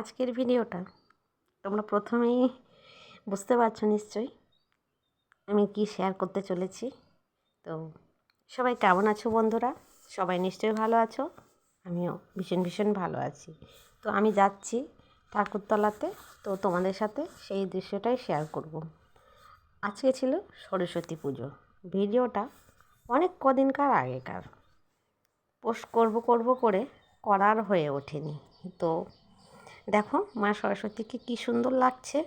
আজকের ভিডিওটা তোমরা প্রথমেই বুঝতে পারছ নিশ্চয়ই আমি কি শেয়ার করতে চলেছি। তো সবাই কেমন আছো বন্ধুরা? সবাই নিশ্চয়ই ভালো আছো? আমিও ভীষণ ভীষণ ভালো আছি। তো আমি যাচ্ছি ঠাকুরতলাতে, তো তোমাদের সাথে সেই দৃশ্যটাই শেয়ার করব। আজকে ছিল সরস্বতী পুজো। ভিডিওটা অনেক কদিনকার আগেকার। পোস্ট করব করব করে করার হয়ে ওঠেনি। তো দেখো মা সরস্বতীকে কী সুন্দর লাগছে।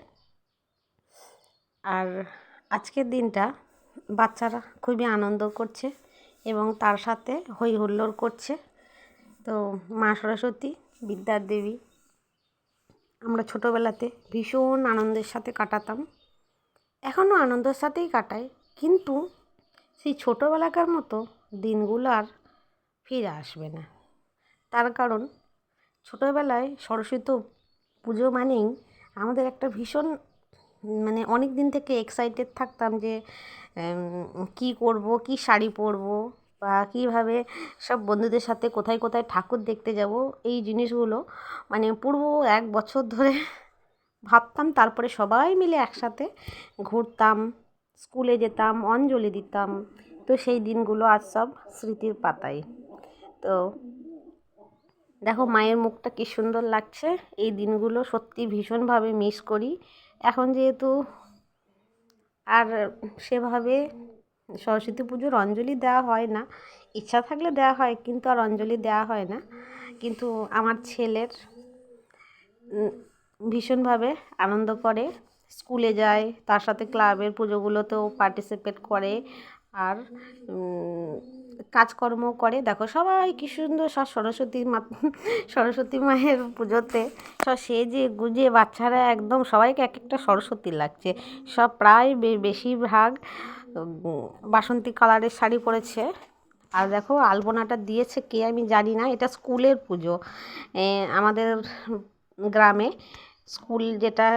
আর আজকের দিনটা বাচ্চারা খুবই আনন্দ করছে এবং তার সাথে হই হুল্লোড় করছে। তো মা সরস্বতী, বিদ্যার দেবী, আমরা ছোটোবেলাতে ভীষণ আনন্দের সাথে কাটাতাম। এখনও আনন্দের সাথেই কাটাই, কিন্তু সেই ছোটোবেলাকার মতো দিনগুলো আর ফিরে আসবে না। তার কারণ ছোটোবেলায় সরস্বতী পুজো মানেই আমাদের একটা ভীষণ মানে অনেক দিন থেকে এক্সাইটেড থাকতাম যে কি করব, কি শাড়ি পরব বা কীভাবে সব বন্ধুদের সাথে কোথায় কোথায় ঠাকুর দেখতে যাব, এই জিনিসগুলো মানে পূর্ব এক বছর ধরে ভাবতাম, তারপরে সবাই মিলে একসাথে ঘুরতাম স্কুলে যেতাম, অঞ্জলি দিতাম। তো সেই দিনগুলো আজ সব স্মৃতির পাতায়। তো দেখো মায়ের মুখটা কী সুন্দর লাগছে। এই দিনগুলো সত্যি ভীষণভাবে মিস করি। এখন যেহেতু আর সেভাবে সরস্বতী পুজোর অঞ্জলি দেওয়া হয় না, ইচ্ছা থাকলে দেওয়া হয় কিন্তু আর অঞ্জলি দেওয়া হয় না। কিন্তু আমার ছেলের ভীষণভাবে আনন্দ করে, স্কুলে যায়, তার সাথে ক্লাবের পুজোগুলোতেও পার্টিসিপেট করে। আর কাজকর্ম করে। দেখো, সবাই কী সুন্দর সব সরস্বতী মা, সরস্বতী মায়ের পুজোতে সব সেজে গুজে বাচ্চারা একদম সবাইকে এক একটা সরস্বতী লাগছে। সব প্রায় বেশিরভাগ বাসন্তী কালারের শাড়ি পরেছে। আর দেখো, আলপনাটা দিয়েছে কে আমি জানি না, এটা স্কুলের পুজো। আমাদের গ্রামে স্কুল যেটা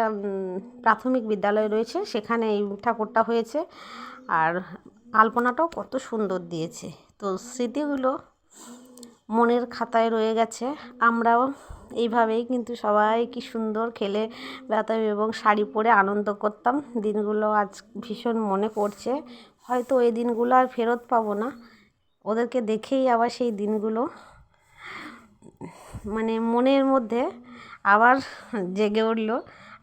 প্রাথমিক বিদ্যালয় রয়েছে, সেখানে এই ঠাকুরটা হয়েছে। আর আলপনাটাও কত সুন্দর দিয়েছে। তো স্মৃতিগুলো মনের খাতায় রয়ে গেছে। আমরাও এইভাবেই কিন্তু সবাই কি সুন্দর খেলে বেড়াতাম এবং শাড়ি পরে আনন্দ করতাম। দিনগুলো আজ ভীষণ মনে পড়ছে। হয়তো ওই দিনগুলো আর ফেরত পাবো না। ওদেরকে দেখেই আবার সেই দিনগুলো মানে মনের মধ্যে আবার জেগে উঠল।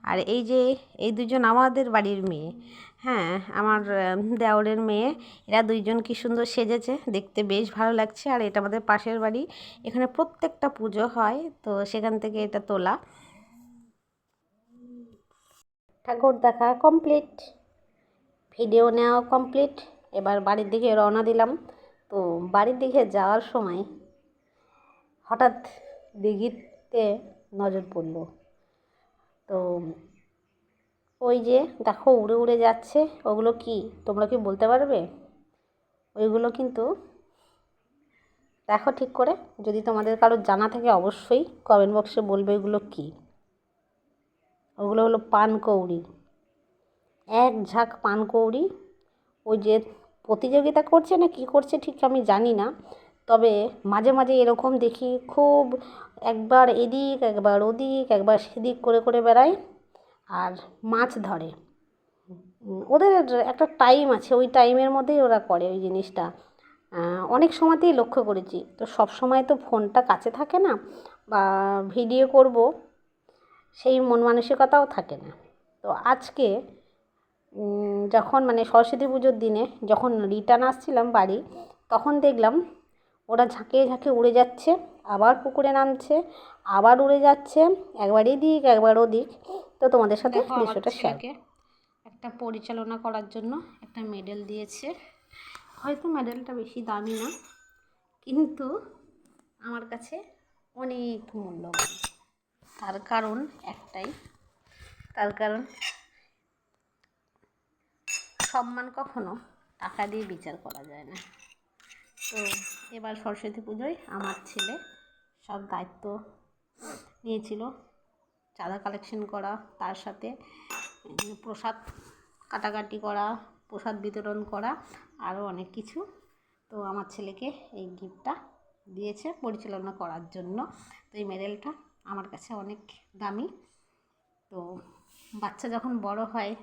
আর এই যে এই দুজন আমাদের বাড়ির মেয়ে হ্যাঁ আমার দেওরের মেয়ে, এরা দুইজন কি সুন্দর সেজেছে, দেখতে বেশ ভালো লাগছে। আর এটা আমাদের পাশের বাড়ি, এখানে প্রত্যেকটা পুজো হয়, তো সেখান থেকে এটা তোলা। ঠাকুর দেখা কমপ্লিট ভিডিও নেওয়া কমপ্লিট এবার বাড়ির দিকে রওনা দিলাম। তো বাড়ির দিকে যাওয়ার সময় হঠাৎ দিঘিতে নজর পড়ল। তো ওই যে দেখো উড়ে উড়ে যাচ্ছে, ওগুলো কি? তোমরা কি বলতে পারবে? ওইগুলো কিন্তু দেখো ঠিক করে, যদি তোমাদের কারোর জানা থাকে অবশ্যই কমেন্ট বক্সে বলবে ওইগুলো কী। ওগুলো হলো পানকৌড়ি এক ঝাঁক পানকৌড়ি ওই যে প্রতিযোগিতা করছে না কি করছে ঠিক আমি জানি না, তবে মাঝে মাঝে এরকম দেখি খুব একবার এদিক, একবার ওদিক, একবার সেদিক করে করে বেড়ায়। আর মাছ ধরে। ওদের একটা টাইম আছে, ওই টাইমের মধ্যেই ওরা করে ওই জিনিসটা। অনেক সময়তেই লক্ষ্য করেছি। তো সব সময় তো ফোনটা কাছে থাকে না বা ভিডিও করব, সেই মন মানসিকতাও থাকে না। তো আজকে যখন মানে সরস্বতী পুজোর দিনে যখন রিটার্ন আসছিলাম বাড়ি, তখন দেখলাম ওরা ঝাঁকে ঝাঁকে উড়ে যাচ্ছে আবার পুকুরে নামছে আবার উড়ে যাচ্ছে একবার এদিক একবার ওদিক তো তোমাদের সাথে দৃশ্যটা শেয়ার একটা পরিচালনা করার জন্য একটা মেডেল দিয়েছে। হয়তো মেডেলটা বেশি দামি না কিন্তু আমার কাছে অনেক মূল্যবান। তার কারণ একটাই তার কারণ সম্মান কখনো টাকা দিয়ে বিচার করা যায় না। তো এবার সরস্বতী পুজোয় আমার ছেলে সব দায়িত্ব নিয়েছিল, চাঁদা কালেকশন করা, তার সাথে প্রসাদ কাটাকাটি করা, প্রসাদ বিতরণ করা আরও অনেক কিছু। তো আমার ছেলেকে এই গিফটটা দিয়েছে পরিচালনা করার জন্য। তো এই মেডেলটা আমার কাছে অনেক দামি। তো বাচ্চা যখন বড় হয়,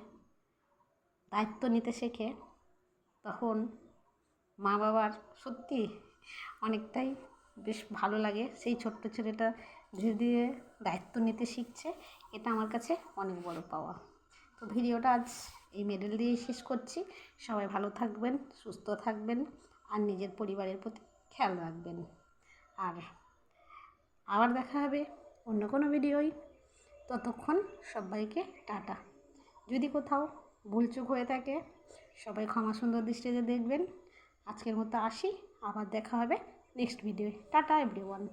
দায়িত্ব নিতে শেখে, তখন মা বাবার সত্যি অনেকটাই বেশ ভালো লাগে। সেই ছোট্ট ছেলেটা ধীরে ধীরে দায়িত্ব নিতে শিখছে। এটা আমার কাছে অনেক বড় পাওয়া। তো ভিডিওটা আজ এই মেডেল দিয়েই শেষ করছি। সবাই ভালো থাকবেন, সুস্থ থাকবেন আর নিজের পরিবারের প্রতি খেয়াল রাখবেন। আর আবার দেখা হবে অন্য কোনো ভিডিওই। ততক্ষণ সবাইকে টাটা। যদি কোথাও ভুলচুক হয়ে থাকে, সবাই ক্ষমা সুন্দর দৃষ্টিতে দেখবেন। আজকের মতো আসি আবার দেখা হবে নেক্সট ভিডিওয়ে টাটা এভরিওয়ান